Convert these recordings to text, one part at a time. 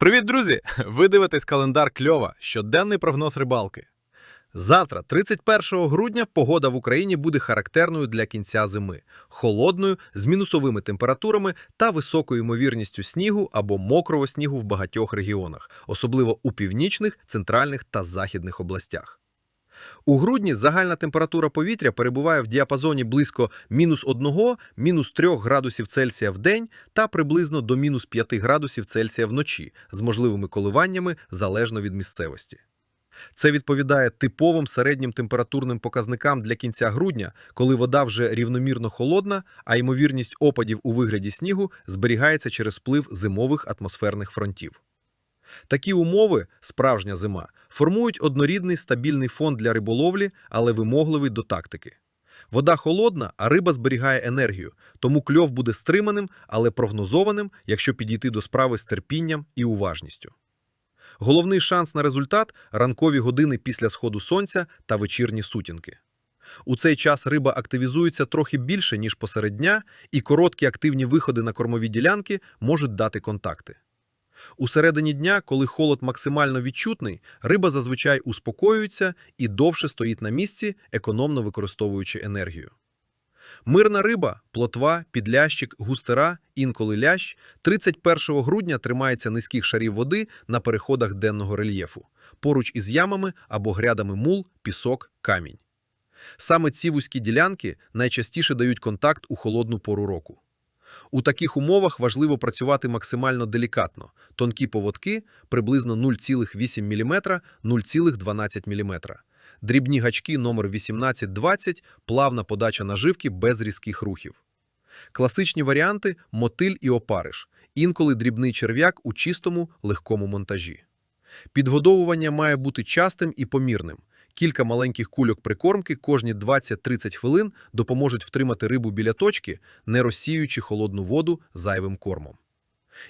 Привіт, друзі! Ви дивитесь календар Кльова, щоденний прогноз рибалки. Завтра, 31 грудня, погода в Україні буде характерною для кінця зими, холодною, з мінусовими температурами та високою ймовірністю снігу або мокрого снігу в багатьох регіонах, особливо у північних, центральних та західних областях. У грудні загальна температура повітря перебуває в діапазоні близько мінус 1, мінус 3 градусів Цельсія в день та приблизно до мінус 5 градусів Цельсія вночі з можливими коливаннями залежно від місцевості. Це відповідає типовим середнім температурним показникам для кінця грудня, коли вода вже рівномірно холодна, а ймовірність опадів у вигляді снігу зберігається через вплив зимових атмосферних фронтів. Такі умови, справжня зима, формують однорідний стабільний фон для риболовлі, але вимогливий до тактики. Вода холодна, а риба зберігає енергію, тому кльов буде стриманим, але прогнозованим, якщо підійти до справи з терпінням і уважністю. Головний шанс на результат ранкові години після сходу сонця та вечірні сутінки. У цей час риба активізується трохи більше, ніж посеред дня, і короткі активні виходи на кормові ділянки можуть дати контакти. У середині дня, коли холод максимально відчутний, риба зазвичай успокоюється і довше стоїть на місці, економно використовуючи енергію. Мирна риба, плотва, підлящик, густера, інколи лящ 31 грудня тримається низьких шарів води на переходах денного рельєфу, поруч із ямами або грядами мул, пісок, камінь. Саме ці вузькі ділянки найчастіше дають контакт у холодну пору року. У таких умовах важливо працювати максимально делікатно. Тонкі поводки приблизно 0,8 мм, 0,12 мм. Дрібні гачки номер 18-20, плавна подача наживки без різких рухів. Класичні варіанти мотиль і опариш, інколи дрібний черв'як у чистому, легкому монтажі. Підгодовування має бути частим і помірним. Кілька маленьких кульок прикормки кожні 20-30 хвилин допоможуть втримати рибу біля точки, не розсіюючи холодну воду зайвим кормом.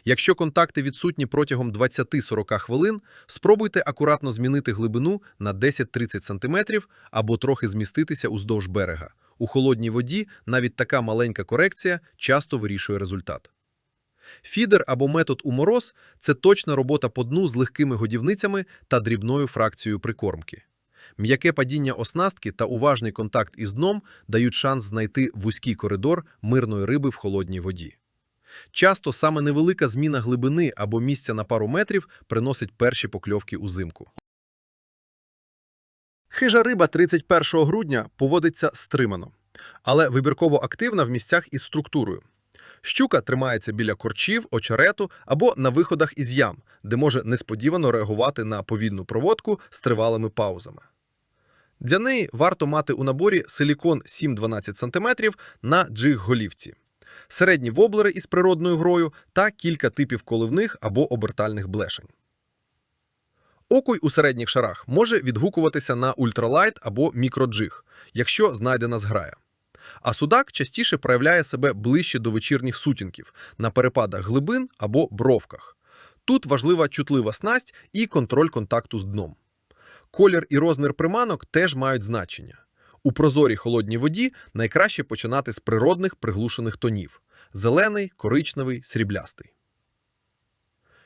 Якщо контакти відсутні протягом 20-40 хвилин, спробуйте акуратно змінити глибину на 10-30 см або трохи зміститися уздовж берега. У холодній воді навіть така маленька корекція часто вирішує результат. Фідер або метод у мороз – це точна робота по дну з легкими годівницями та дрібною фракцією прикормки. М'яке падіння оснастки та уважний контакт із дном дають шанс знайти вузький коридор мирної риби в холодній воді. Часто саме невелика зміна глибини або місця на пару метрів приносить перші покльовки узимку. Хижа риба 31 грудня поводиться стримано, але вибірково активна в місцях із структурою. Щука тримається біля корчів, очерету або на виходах із ям, де може несподівано реагувати на повільну проводку з тривалими паузами. Для неї варто мати у наборі силікон 7-12 см на джиг-голівці, середні воблери із природною грою та кілька типів коливних або обертальних блешень. Окуй у середніх шарах може відгукуватися на ультралайт або мікроджиг, якщо знайдена зграя. А судак частіше проявляє себе ближче до вечірніх сутінків на перепадах глибин або бровках. Тут важлива чутлива снасть і контроль контакту з дном. Колір і розмір приманок теж мають значення. У прозорій холодній воді найкраще починати з природних приглушених тонів зелений, коричневий, сріблястий.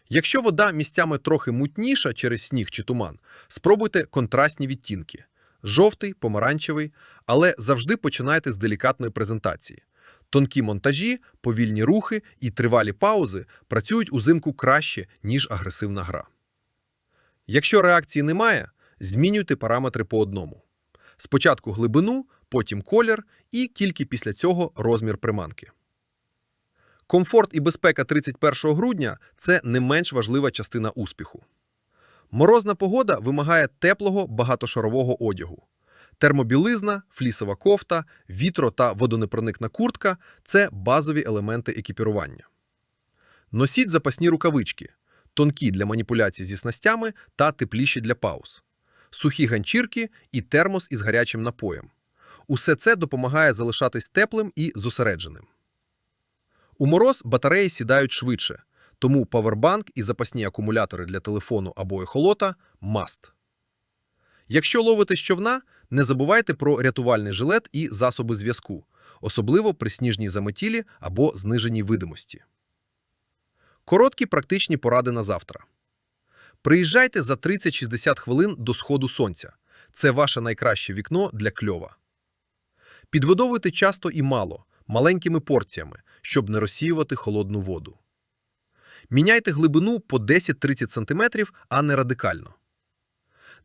Якщо вода місцями трохи мутніша через сніг чи туман, спробуйте контрастні відтінки жовтий, помаранчевий, але завжди починайте з делікатної презентації. Тонкі монтажі, повільні рухи і тривалі паузи працюють узимку краще, ніж агресивна гра. Якщо реакції немає, змінюйте параметри по одному. Спочатку глибину, потім колір і тільки після цього розмір приманки. Комфорт і безпека 31 грудня це не менш важлива частина успіху. Морозна погода вимагає теплого багатошарового одягу. Термобілизна, флісова кофта, вітро та водонепроникна куртка це базові елементи екіпірування. Носіть запасні рукавички, тонкі для маніпуляцій зі снастями та тепліші для пауз, сухі ганчірки і термос із гарячим напоєм. Усе це допомагає залишатись теплим і зосередженим. У мороз батареї сідають швидше, тому павербанк і запасні акумулятори для телефону або ехолота – маст. Якщо ловите човна, не забувайте про рятувальний жилет і засоби зв'язку, особливо при сніжній заметілі або зниженій видимості. Короткі практичні поради на завтра. Приїжджайте за 30-60 хвилин до сходу сонця. Це ваше найкраще вікно для кльова. Підвидовуйте часто і мало, маленькими порціями, щоб не розсіювати холодну воду. Міняйте глибину по 10-30 см, а не радикально.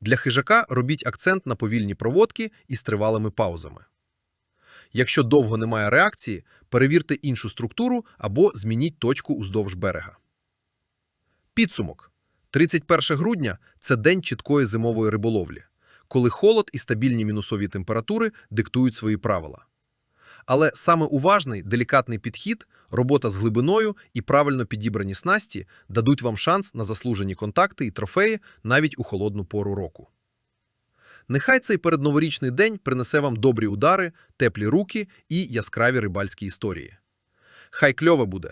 Для хижака робіть акцент на повільні проводки із тривалими паузами. Якщо довго немає реакції, перевірте іншу структуру або змініть точку уздовж берега. Підсумок. 31 грудня – це день чіткої зимової риболовлі, коли холод і стабільні мінусові температури диктують свої правила. Але саме уважний, делікатний підхід, робота з глибиною і правильно підібрані снасті дадуть вам шанс на заслужені контакти і трофеї навіть у холодну пору року. Нехай цей передноворічний день принесе вам добрі удари, теплі руки і яскраві рибальські історії. Хай кльове буде!